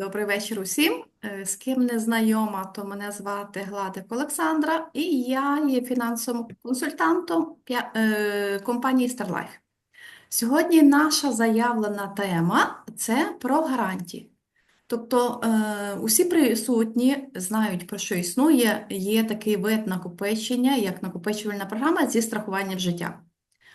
Добрий вечір усім. Е, З ким не знайома, то мене звати Гладик Олександра, і я є фінансовим консультантом е, компанії Starlife. Сьогодні наша заявлена тема це про гарантії. Тобто е, усі присутні знають, про що існує. Є такий вид накопичення, як накопичувальна програма зі страхуванням життя.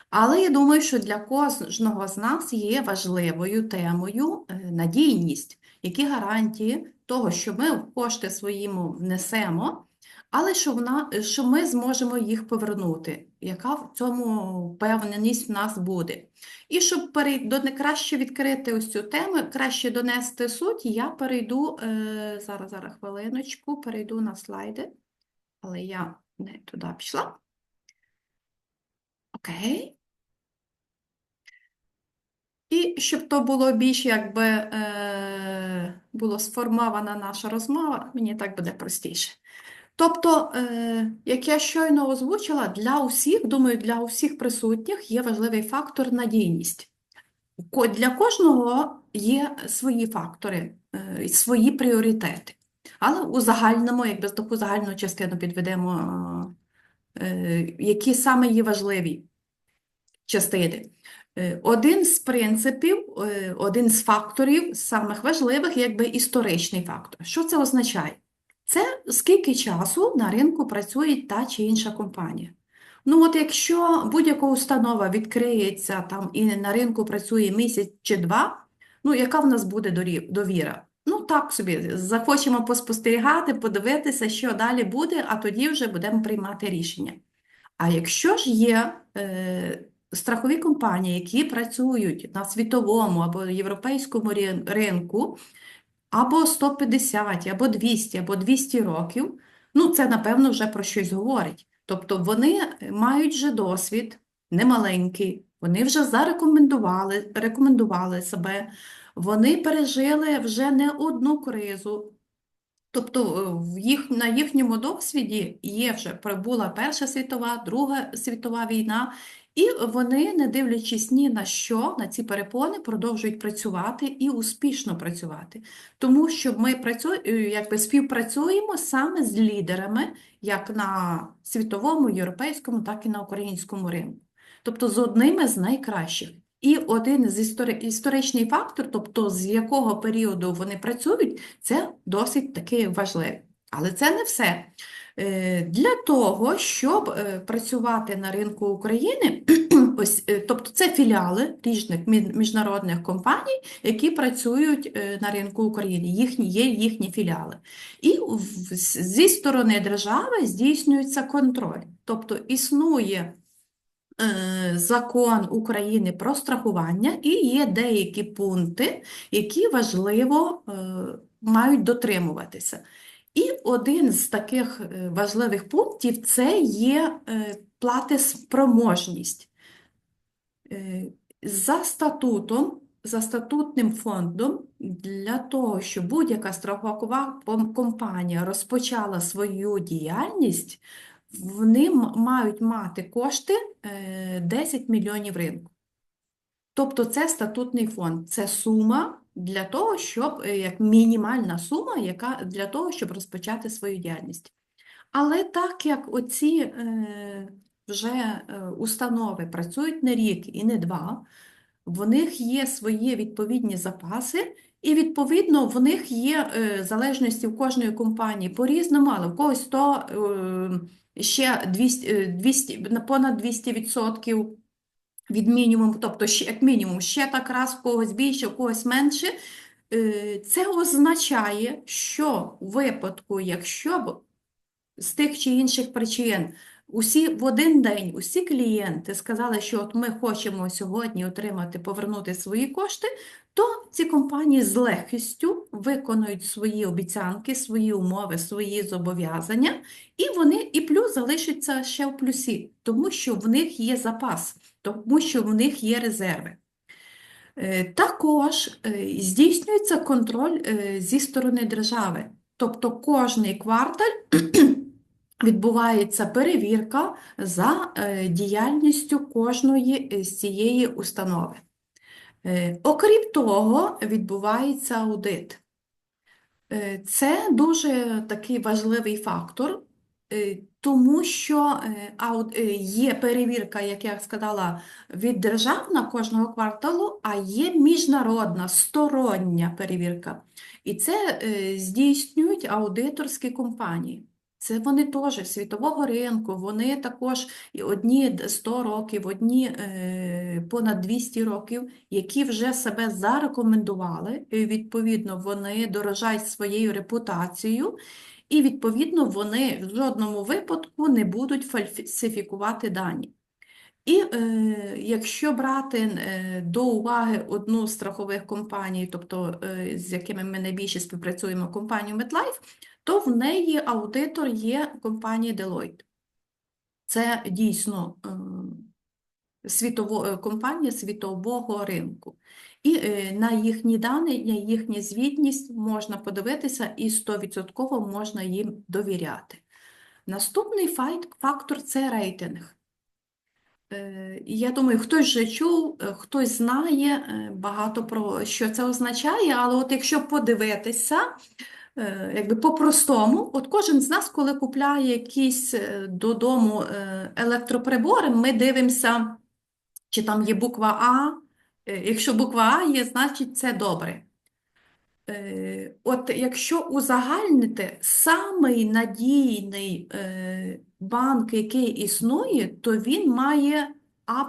Але я думаю, що для кожного з нас є важливою темою надійність, які гарантії того, що ми кошти своїм внесемо, але що, вона, що ми зможемо їх повернути, яка в цьому впевненість в нас буде. І щоб перей- до краще відкрити ось цю тему, краще донести суть, я перейду, е, зараз, зараз хвилиночку, перейду на слайди, але я не туди пішла. Окей. І щоб то було більш якби е, було сформована наша розмова, мені так буде простіше. Тобто, е, як я щойно озвучила, для усіх, думаю, для усіх присутніх є важливий фактор надійність. Для кожного є свої фактори, е, свої пріоритети. Але у загальному, якби таку загальну частину підведемо, е, які саме є важливі частини. Е, Один з принципів, е, один з факторів самих важливих, якби історичний фактор. Що це означає? Це скільки часу на ринку працює та чи інша компанія. Ну, от якщо будь-яка установа відкриється там і на ринку працює місяць чи два, ну яка в нас буде довіра? Ну так собі, захочемо поспостерігати, подивитися, що далі буде, а тоді вже будемо приймати рішення. А якщо ж є е, страхові компанії, які працюють на світовому або європейському ринку, або 150, або 200, або 200 років, ну це напевно вже про щось говорить. Тобто вони мають вже досвід немаленький, вони вже зарекомендували рекомендували себе, вони пережили вже не одну кризу. Тобто е, в їх, на їхньому досвіді є вже прибула Перша світова, Друга світова війна, і вони, не дивлячись ні на що, на ці перепони, продовжують працювати і успішно працювати. Тому що ми працю, е, якби співпрацюємо саме з лідерами, як на світовому, європейському, так і на українському ринку. Тобто з одними з найкращих. І один з істори- історичний фактор, тобто з якого періоду вони працюють, це досить таки важливо. Але це не все. Е, Для того, щоб е, працювати на ринку України, ось, е, тобто це філіали різних міжнародних компаній, які працюють на ринку України, їхні, є їхні філіали. І зі сторони держави здійснюється контроль. Тобто існує закон України про страхування і є деякі пункти, які важливо мають дотримуватися. І один з таких е, важливих пунктів це є е, платоспроможність. Е, За статутом, за статутним фондом, для того, щоб будь-яка страхова компанія розпочала свою діяльність, вони мають мати кошти е, 10 мільйонів ринку. Тобто це статутний фонд, це сума для того, щоб е, як мінімальна сума, яка для того, щоб розпочати свою діяльність. Але так як оці е, вже е, установи працюють не рік і не два, в них є свої відповідні запаси, і відповідно в них є залежності в кожної компанії по-різному, але в когось 100, е, ще 200, е, 200, на понад 200% від мінімуму, тобто ще, як мінімум ще так раз, в когось більше, в когось менше. Е, Це означає, що у випадку, якщо б з тих чи інших причин усі в один день усі клієнти сказали, що от ми хочемо сьогодні отримати, повернути свої кошти, то ці компанії з легкістю виконують свої обіцянки, свої умови, свої зобов'язання, і вони і плюс залишаться ще в плюсі, тому що в них є запас, тому що в них є резерви. Е, Також е, здійснюється контроль е, зі сторони держави. Тобто кожний квартал відбувається перевірка за діяльністю кожної з цієї установи. Окрім того, відбувається аудит. Це дуже такий важливий фактор, тому що е, е, є перевірка, як я сказала, від державна кожного кварталу, а є міжнародна, стороння перевірка. І це е, здійснюють аудиторські компанії. Це вони теж світового ринку, вони також одні д- 100 років, одні е, понад 200 років, які вже себе зарекомендували, і відповідно вони дорожають своєю репутацією, і відповідно вони в жодному випадку не будуть фальсифікувати дані. І е, якщо брати е, до уваги одну з страхових компаній, тобто е, з якими ми найбільше співпрацюємо, компанію MetLife, то в неї аудитор є компанія Deloitte. Це дійсно е, світово, е, компанія світового ринку. І е, на їхні дані, на їхню звітність можна подивитися і 100% можна їм довіряти. Наступний фактор це рейтинг. Е, Я думаю, хтось вже чув, хтось знає багато про що це означає, але от якщо подивитися, якби по-простому, от кожен з нас, коли купляє якісь додому електроприбори, ми дивимося, чи там є буква А. Е, Якщо буква А є, значить це добре. Е, От якщо узагальнити самий надійний е, банк, який існує, то він має А+.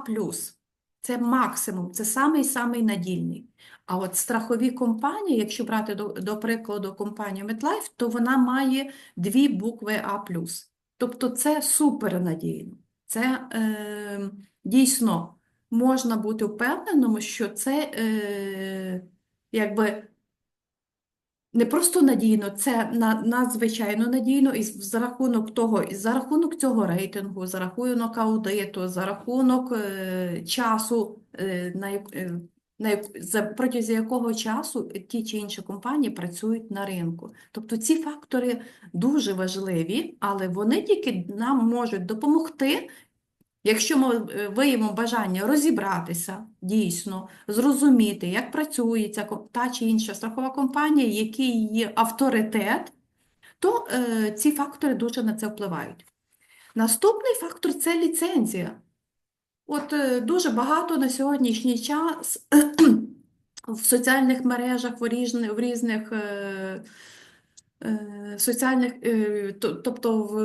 Це максимум, це самий-самий надійний. А от страхові компанії, якщо брати до, до прикладу компанію MetLife, то вона має дві букви А+. Тобто це супернадійно. Це е, дійсно можна бути впевненим, що це е, якби не просто надійно, це на- надзвичайно надійно, і за рахунок того, і за рахунок цього рейтингу, за рахунок аудиту, за рахунок е, часу, е, на, е, на, за, протязі якого часу ті чи інші компанії працюють на ринку. Тобто ці фактори дуже важливі, але вони тільки нам можуть допомогти Якщо ми е, виявимо бажання розібратися дійсно, зрозуміти, як працює ця та чи інша страхова компанія, який її авторитет, то е, ці фактори дуже на це впливають. Наступний фактор це ліцензія. От е, дуже багато на сьогоднішній час в соціальних мережах, в різних, в різних е, соціальних, е, тобто в,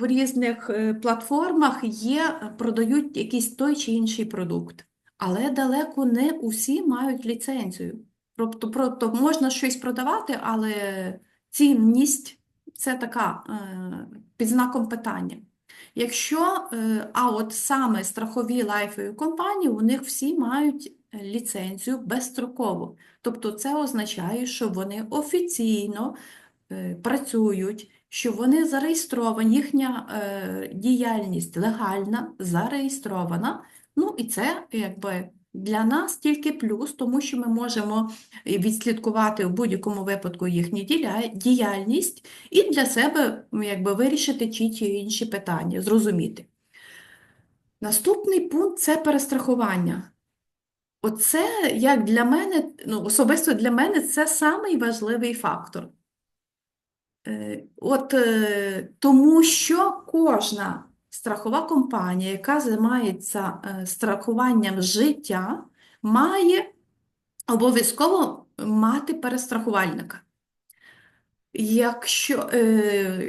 в різних е, платформах є, продають якийсь той чи інший продукт, але далеко не усі мають ліцензію. Тобто, тобто можна щось продавати, але цінність це така е, під знаком питання. Якщо, е, а от саме страхові лайфові компанії, у них всі мають е, ліцензію безстроково. Тобто це означає, що вони офіційно е, працюють, що вони зареєстровані, їхня е, діяльність легальна, зареєстрована. Ну і це якби для нас тільки плюс, тому що ми можемо відслідкувати в будь-якому випадку їхню діяльність і для себе якби вирішити ті чи інші питання, зрозуміти. Наступний пункт це перестрахування. Оце, як для мене, ну, особисто для мене, це самий важливий фактор. Е, От е, тому що кожна страхова компанія, яка займається е, страхуванням життя, має обов'язково мати перестрахувальника. Якщо,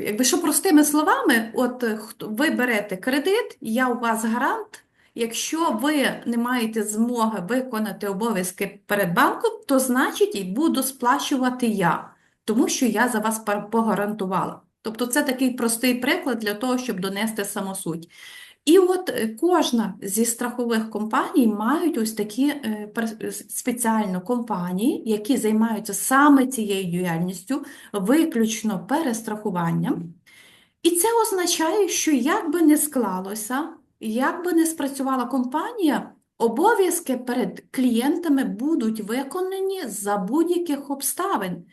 якби що простими словами, от ви берете кредит, я у вас гарант. Якщо ви не маєте змоги виконати обов'язки перед банком, то значить і буду сплачувати я, тому що я за вас погарантувала. Тобто це такий простий приклад для того, щоб донести самосуть. І от е, кожна зі страхових компаній мають ось такі е, спеціально компанії, які займаються саме цією діяльністю, виключно перестрахуванням. І це означає, що як би не склалося, як би не спрацювала компанія, обов'язки перед клієнтами будуть виконані за будь-яких обставин.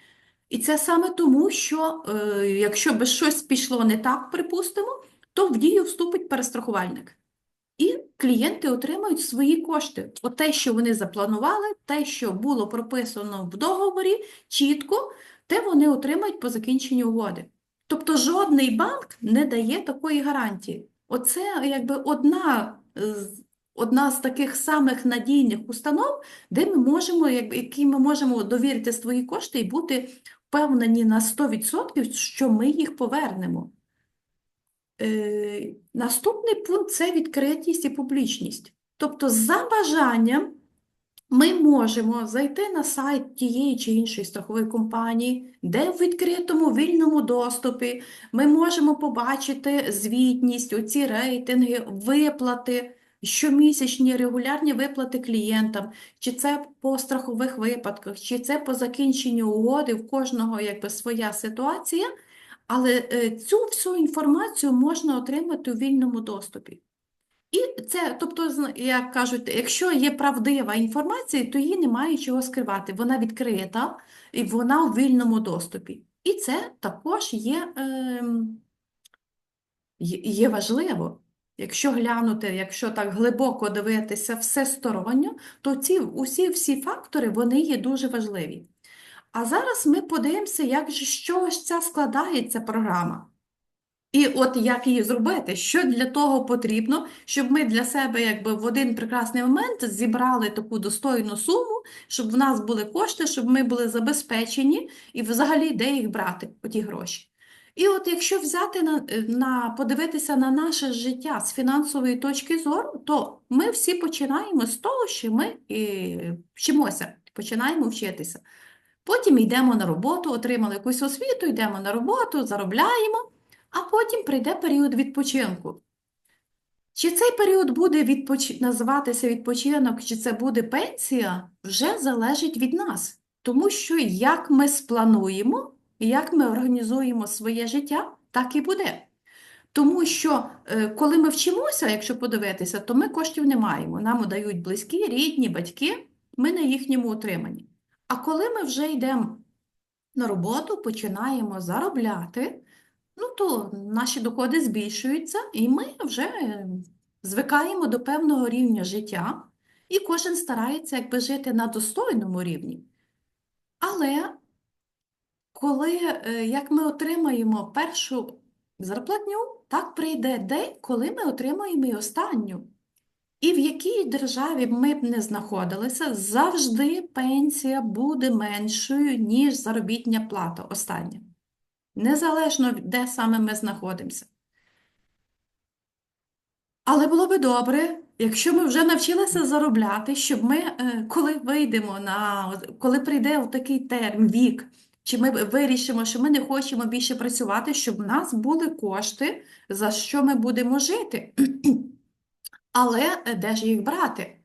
І це саме тому, що е, якщо би щось пішло не так, припустимо, то в дію вступить перестрахувальник. І клієнти отримують свої кошти. От те, що вони запланували, те, що було прописано в договорі, чітко, те вони отримають по закінченню угоди. Тобто жодний банк не дає такої гарантії. Оце якби одна з, одна з таких самих надійних установ, де ми можемо, які ми можемо довірити свої кошти і бути впевнені на 100%, що ми їх повернемо. Е, Наступний пункт це відкритість і публічність. Тобто, за бажанням ми можемо зайти на сайт тієї чи іншої страхової компанії, де в відкритому вільному доступі ми можемо побачити звітність, оці рейтинги, виплати, щомісячні регулярні виплати клієнтам, чи це по страхових випадках, чи це по закінченню угоди, в кожного якби своя ситуація. Але е, цю всю інформацію можна отримати у вільному доступі. І це, тобто, як кажуть, якщо є правдива інформація, то її немає чого скривати. Вона відкрита і вона у вільному доступі. І це також є, ем, є, є важливо. Якщо глянути, якщо так глибоко дивитися всесторонньо, то ці усі всі фактори вони є дуже важливі. А зараз ми подивимося, як з чого ж ця складається програма. І от як її зробити, що для того потрібно, щоб ми для себе якби в один прекрасний момент зібрали таку достойну суму, щоб в нас були кошти, щоб ми були забезпечені і взагалі де їх брати, оті гроші. І от якщо взяти на, на подивитися на наше життя з фінансової точки зору, то ми всі починаємо з того, що ми і вчимося, починаємо вчитися. Потім йдемо на роботу, отримали якусь освіту, йдемо на роботу, заробляємо, а потім прийде період відпочинку. Чи цей період буде відпоч... називатися відпочинок, чи це буде пенсія, вже залежить від нас. Тому що як ми сплануємо, як ми організуємо своє життя, так і буде. Тому що е, коли ми вчимося, якщо подивитися, то ми коштів не маємо. Нам дають близькі, рідні, батьки, ми на їхньому утриманні. А коли ми вже йдемо на роботу, починаємо заробляти, ну то наші доходи збільшуються, і ми вже звикаємо до певного рівня життя, і кожен старається якби жити на достойному рівні. Але коли, е, як ми отримаємо першу зарплатню, так прийде день, коли ми отримаємо і останню. І в якій державі ми б не знаходилися, завжди пенсія буде меншою, ніж заробітня плата остання. Незалежно, де саме ми знаходимося. Але було би добре, якщо ми вже навчилися заробляти, щоб ми, е, коли вийдемо на, коли прийде в такий термін, вік, чи ми вирішимо, що ми не хочемо більше працювати, щоб в нас були кошти, за що ми будемо жити. Але е, де ж їх брати?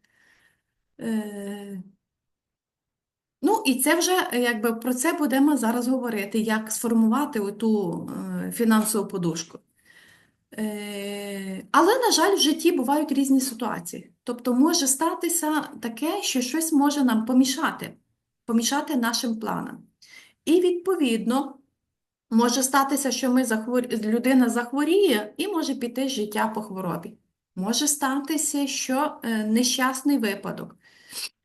Е, Ну, і це вже, е, якби, про це будемо зараз говорити, як сформувати ту фінансову подушку. Е, Але, на жаль, в житті бувають різні ситуації. Тобто може статися таке, що щось може нам помішати, помішати нашим планам. І, відповідно, може статися, що ми захвор... людина захворіє і може піти життя по хворобі. Може статися, що е, нещасний випадок,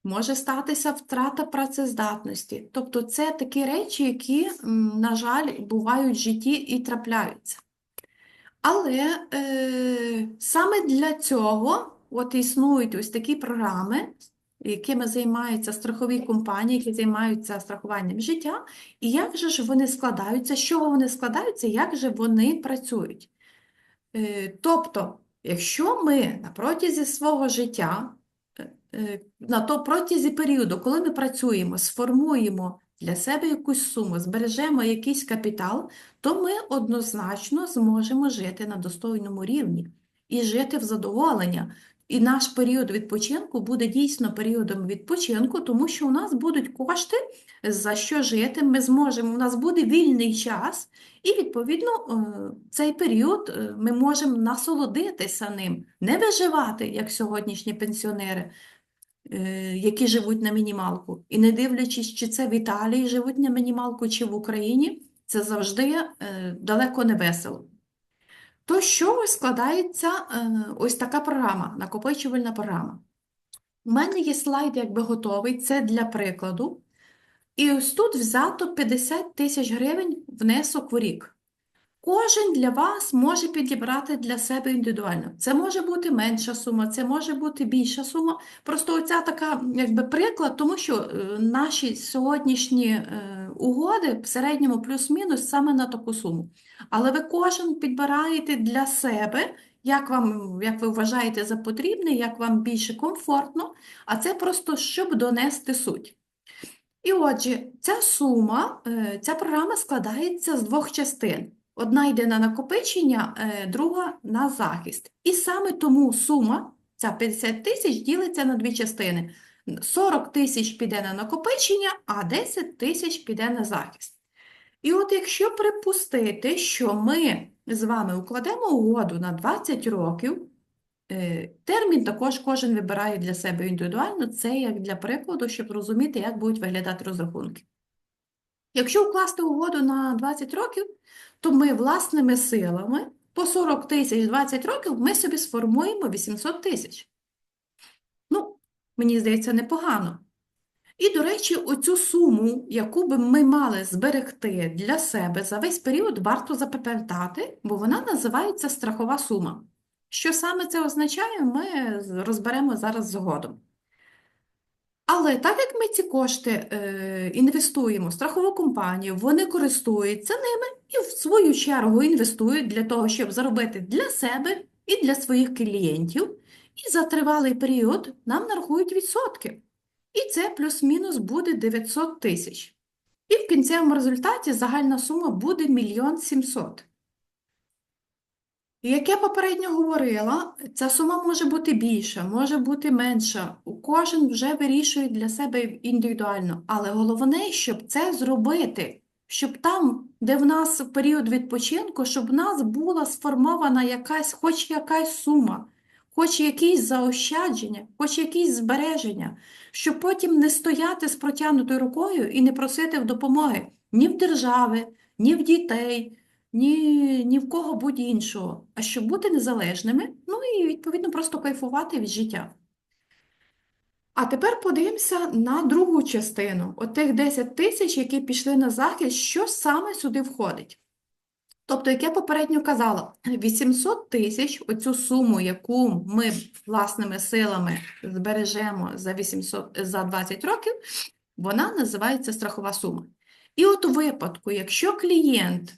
може статися втрата працездатності. Тобто це такі речі, які, на жаль, бувають в житті і трапляються. Але е, саме для цього от існують ось такі програми, якими займаються страхові компанії, які займаються страхуванням життя, і як же ж вони складаються, з чого вони складаються, як же вони працюють. Е, тобто, якщо ми на протязі свого життя, на то протязі періоду, коли ми працюємо, сформуємо для себе якусь суму, збережемо якийсь капітал, то ми однозначно зможемо жити на достойному рівні і жити в задоволення. І наш період відпочинку буде дійсно періодом відпочинку, тому що у нас будуть кошти, за що жити. Ми зможемо, у нас буде вільний час, і, відповідно, е, цей період е, ми можемо насолодитися ним, не виживати, як сьогоднішні пенсіонери, е, які живуть на мінімалку. І не дивлячись, чи це в Італії живуть на мінімалку, чи в Україні, це завжди далеко не весело. То чого складається е, ось така програма, накопичувальна програма? У мене є слайд якби готовий, це для прикладу. І ось тут взято 50 тисяч гривень внесок в рік. Кожен для вас може підібрати для себе індивідуально. Це може бути менша сума, це може бути більша сума. Просто оця така якби приклад, тому що е, наші сьогоднішні е, угоди в середньому плюс-мінус саме на таку суму. Але ви кожен підбираєте для себе, як вам, як ви вважаєте за потрібне, як вам більше комфортно, а це просто щоб донести суть. І отже, ця сума, е, ця програма складається з двох частин. Одна йде на накопичення, е, друга на захист. І саме тому сума, ця 50 тисяч, ділиться на дві частини. 40 тисяч піде на накопичення, а 10 тисяч піде на захист. І от якщо припустити, що ми з вами укладемо угоду на 20 років, е, термін також кожен вибирає для себе індивідуально, це як для прикладу, щоб розуміти, як будуть виглядати розрахунки. Якщо укласти угоду на 20 років, то ми власними силами по 40 тисяч 20 років ми собі сформуємо 800 тисяч. Ну, мені здається, непогано. І, до речі, оцю суму, яку би ми мали зберегти для себе за весь період, варто запам'ятати, бо вона називається страхова сума. Що саме це означає, ми розберемо зараз згодом. Але так як ми ці кошти е, інвестуємо в страхову компанію, вони користуються ними і в свою чергу інвестують для того, щоб заробити для себе і для своїх клієнтів. І за тривалий період нам нарахують відсотки. І це плюс-мінус буде 900 тисяч. І в кінцевому результаті загальна сума буде 1 700 як я попередньо говорила, ця сума може бути більша, може бути менша. Кожен вже вирішує для себе індивідуально. Але головне, щоб це зробити, щоб там, де в нас період відпочинку, щоб в нас була сформована якась, хоч якась сума, хоч якісь заощадження, хоч якісь збереження, щоб потім не стояти з протягнутою рукою і не просити в допомоги ні в держави, ні в дітей ні, ні в кого будь-іншого, а щоб бути незалежними, ну і відповідно просто кайфувати від життя. А тепер подивимося на другу частину. От тих 10 тисяч, які пішли на захист, що саме сюди входить? Тобто, як я попередньо казала, 800 тисяч, оцю суму, яку ми власними силами збережемо за 800, за 20 років, вона називається страхова сума. І от у випадку, якщо клієнт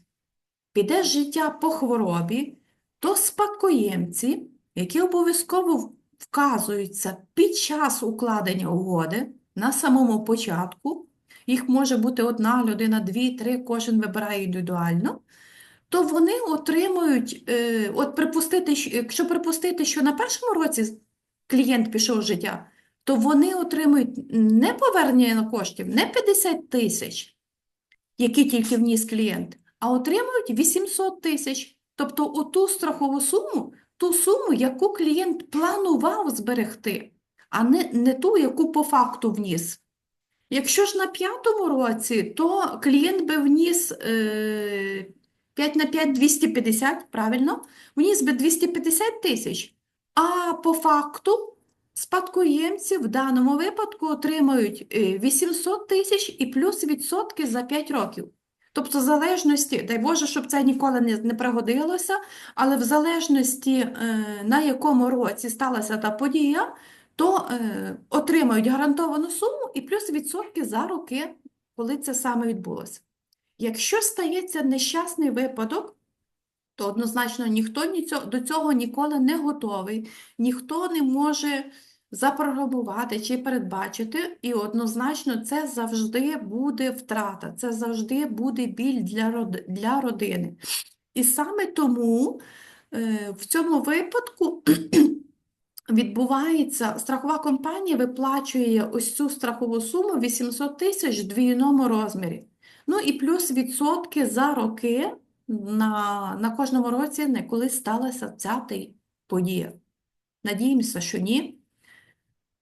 піде життя по хворобі, то спадкоємці, які обов'язково вказуються під час укладення угоди на самому початку, їх може бути одна людина, дві, три, кожен вибирає індивідуально, то вони отримують, е, от припустити, якщо припустити, що на першому році клієнт пішов з життя, то вони отримують не повернення коштів, не 50 тисяч, які тільки вніс клієнт, а отримують 800 тисяч. Тобто оту страхову суму, ту суму, яку клієнт планував зберегти, а не, не ту, яку по факту вніс. Якщо ж на п'ятому році, то клієнт би вніс е, 5 на 5 250, правильно? Вніс би 250 тисяч. А по факту спадкоємці в даному випадку отримають 800 е, тисяч і плюс відсотки за 5 років. Тобто, в залежності, дай Боже, щоб це ніколи не, не пригодилося, але в залежності, е, на якому році сталася та подія, то е, отримають гарантовану суму і плюс відсотки за роки, коли це саме відбулося. Якщо стається нещасний випадок, то однозначно ніхто до цього ніколи не готовий, ніхто не може запрограмувати чи передбачити, і однозначно це завжди буде втрата, це завжди буде біль для для родини. І саме тому е, в цьому випадку відбувається, страхова компанія виплачує ось цю страхову суму 800 тисяч в двійному розмірі. Ну і плюс відсотки за роки на, на кожному році, не коли сталася ця подія. Надіємося, що ні.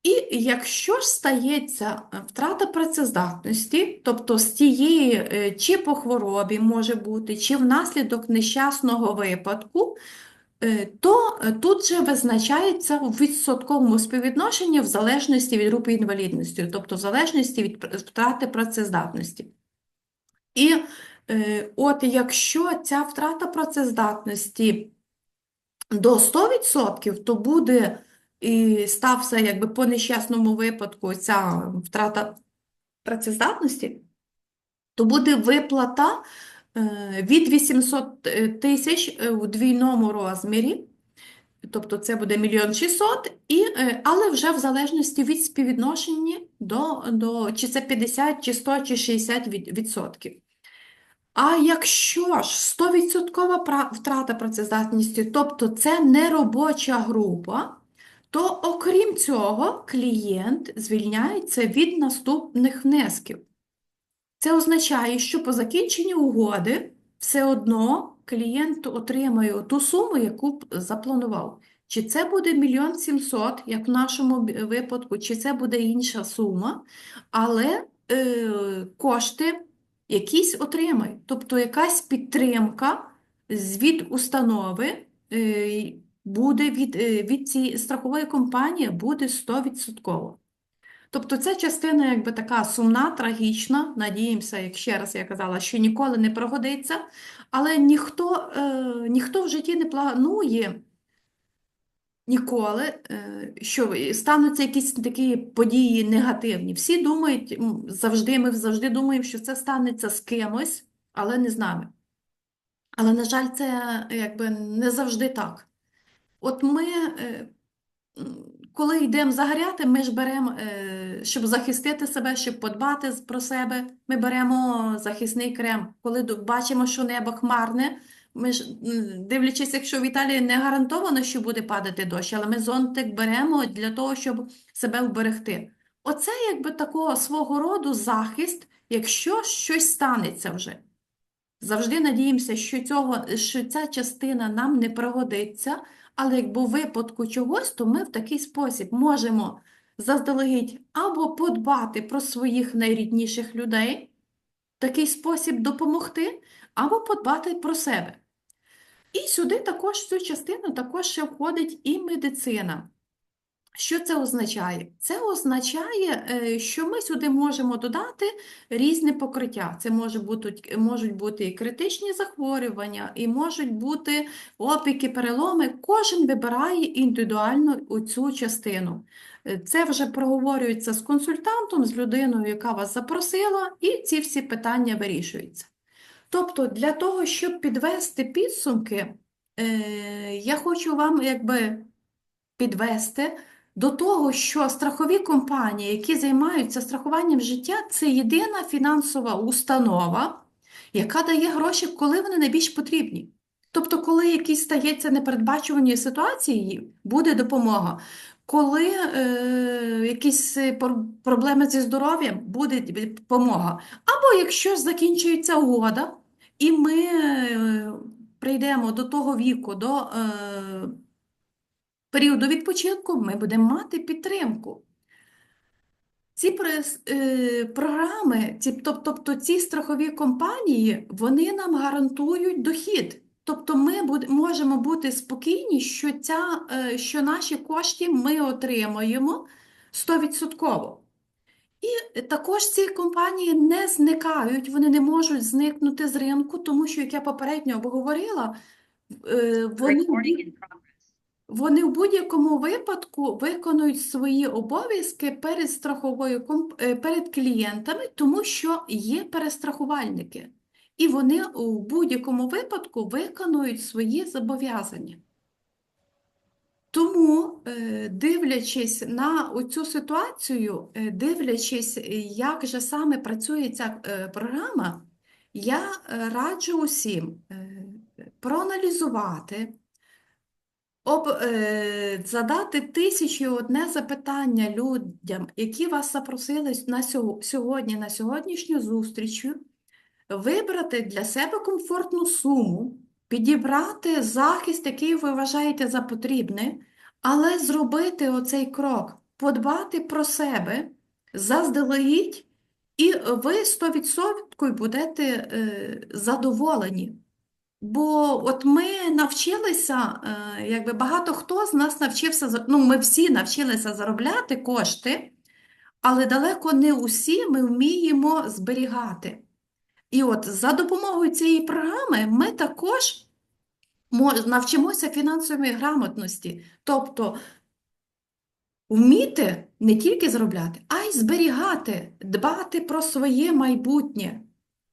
І якщо ж стається е, втрата працездатності, тобто з тієї е, чи по хворобі може бути, чи внаслідок нещасного випадку, е, то тут же визначається у відсотковому співвідношенні в залежності від групи інвалідності, тобто в залежності від втрати працездатності. І от якщо ця втрата працездатності до 100%, то буде і стався якби по нещасному випадку ця втрата працездатності, то буде виплата е, від 800 тисяч е, у двійному розмірі. Тобто це буде мільйон 600, і, е, але вже в залежності від співвідношення до, до чи це 50, чи 100, чи 60 від- відсотків. А якщо ж 100% втрата працездатності, тобто це не робоча група, то окрім цього клієнт звільняється від наступних внесків. Це означає, що по закінченні угоди все одно клієнт отримає ту суму, яку запланував. Чи це буде мільйон сімсот, як в нашому випадку, чи це буде інша сума, але е, кошти якісь отримає. Тобто якась підтримка з- від установи е, буде від, е, від цієї страхової компанії буде 100%. Тобто ця частина якби така сумна, трагічна. Надіємося, як ще раз я казала, що ніколи не пригодиться, але ніхто, е, ніхто в житті не планує ніколи, е, що стануться якісь такі події негативні. Всі думають, завжди, ми завжди думаємо, що це станеться з кимось, але не з нами. Але, на жаль, це якби не завжди так. От ми, е, коли йдемо загоряти, ми ж беремо, е, щоб захистити себе, щоб подбати про себе, ми беремо захисний крем. Коли бачимо, що небо хмарне, ми ж, дивлячись, якщо в Італії не гарантовано, що буде падати дощ, але ми зонтик беремо для того, щоб себе вберегти. Оце якби такого свого роду захист, якщо щось станеться вже. Завжди надіємося, що, цього, що ця частина нам не пригодиться, але якби у випадку чогось, то ми в такий спосіб можемо заздалегідь або подбати про своїх найрідніших людей, в такий спосіб допомогти, або подбати про себе. І сюди також в цю частину також ще входить і медицина. Що це означає? Це означає, е, що ми сюди можемо додати різне покриття. Це може бути, можуть бути і критичні захворювання, і можуть бути опіки, переломи. Кожен вибирає індивідуально цю частину. Е, Це вже проговорюється з консультантом, з людиною, яка вас запросила, і ці всі питання вирішуються. Тобто, для того, щоб підвести підсумки, е, я хочу вам якби підвести до того, що страхові компанії, які займаються страхуванням життя, це єдина фінансова установа, яка дає гроші, коли вони найбільш потрібні. Тобто, коли якісь стається непередбачувані ситуації, буде допомога. Коли е, якісь е, проблеми зі здоров'ям, буде допомога. Або якщо закінчується угода, і ми е, прийдемо до того віку, до е, періоду відпочинку, ми будемо мати підтримку. Ці е, програми, ці, тоб- тобто ці страхові компанії, вони нам гарантують дохід. Тобто ми можемо бути спокійні, що, ця, е, що наші кошти ми отримаємо 100%. І також ці компанії не зникають, вони не можуть зникнути з ринку, тому що, як я попередньо обговорила, е, вони. Вони в будь-якому випадку виконують свої обов'язки перед страховою е, перед клієнтами, тому що є перестрахувальники. І вони у будь-якому випадку виконують свої зобов'язання. Тому, е, дивлячись на цю ситуацію, е, дивлячись, як же саме працює ця програма, я раджу усім проаналізувати, об, е, задати тисячі одне запитання людям, які вас запросили на сьогодні, на сьогоднішню зустріч, вибрати для себе комфортну суму, підібрати захист, який ви вважаєте за потрібне, але зробити оцей крок, подбати про себе заздалегідь, і ви 100% будете е, задоволені. Бо от ми навчилися, е, якби багато хто з нас навчився, ну ми всі навчилися заробляти кошти, але далеко не усі ми вміємо зберігати. І от за допомогою цієї програми ми також навчимося фінансової грамотності, тобто вміти не тільки заробляти, а й зберігати, дбати про своє майбутнє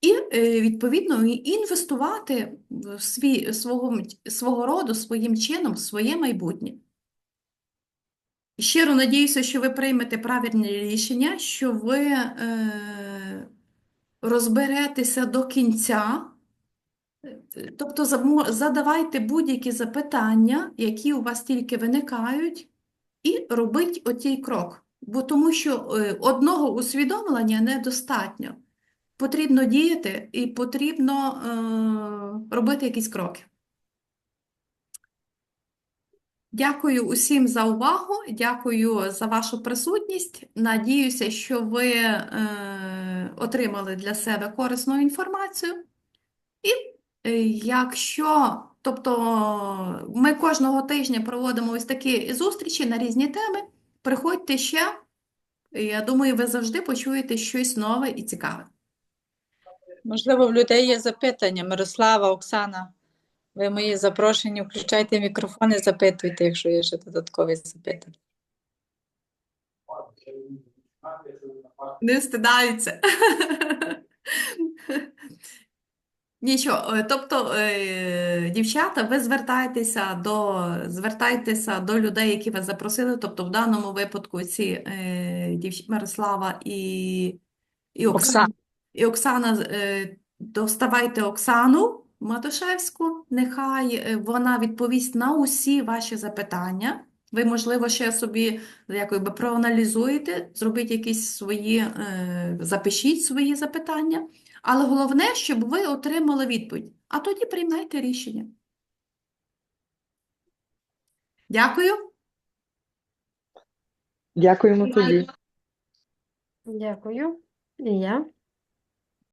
і, е, відповідно, інвестувати в свій, свого, свого роду, своїм чином, в своє майбутнє. Щиро надіюся, що ви приймете правильне рішення, що ви е, розберетеся до кінця. Тобто задавайте будь-які запитання, які у вас тільки виникають, і робіть отій крок. Бо тому що е, одного усвідомлення недостатньо. Потрібно діяти і потрібно е, робити якісь кроки. Дякую усім за увагу, дякую за вашу присутність. Надіюся, що ви е, отримали для себе корисну інформацію. І е, якщо, тобто ми кожного тижня проводимо ось такі зустрічі на різні теми, приходьте ще. Я думаю, ви завжди почуєте щось нове і цікаве. Можливо, в людей є запитання. Мирослава, Оксана, ви мої запрошені, включайте мікрофон і запитуйте, якщо є ще додаткові запитання. Не стидаються. Нічого, е, тобто, е, дівчата, ви звертайтеся до, звертайтеся до людей, які вас запросили. Тобто, в даному випадку ці е, дівч... Мирослава і, і Оксана. Оксана. І Оксана, е, доставайте Оксану Матушевську, нехай е, вона відповість на усі ваші запитання. Ви, можливо, ще собі якби проаналізуєте, зробіть якісь свої, е, запишіть свої запитання. Але головне, щоб ви отримали відповідь, а тоді приймайте рішення. Дякую. Дякуємо тобі. Дякую. І я.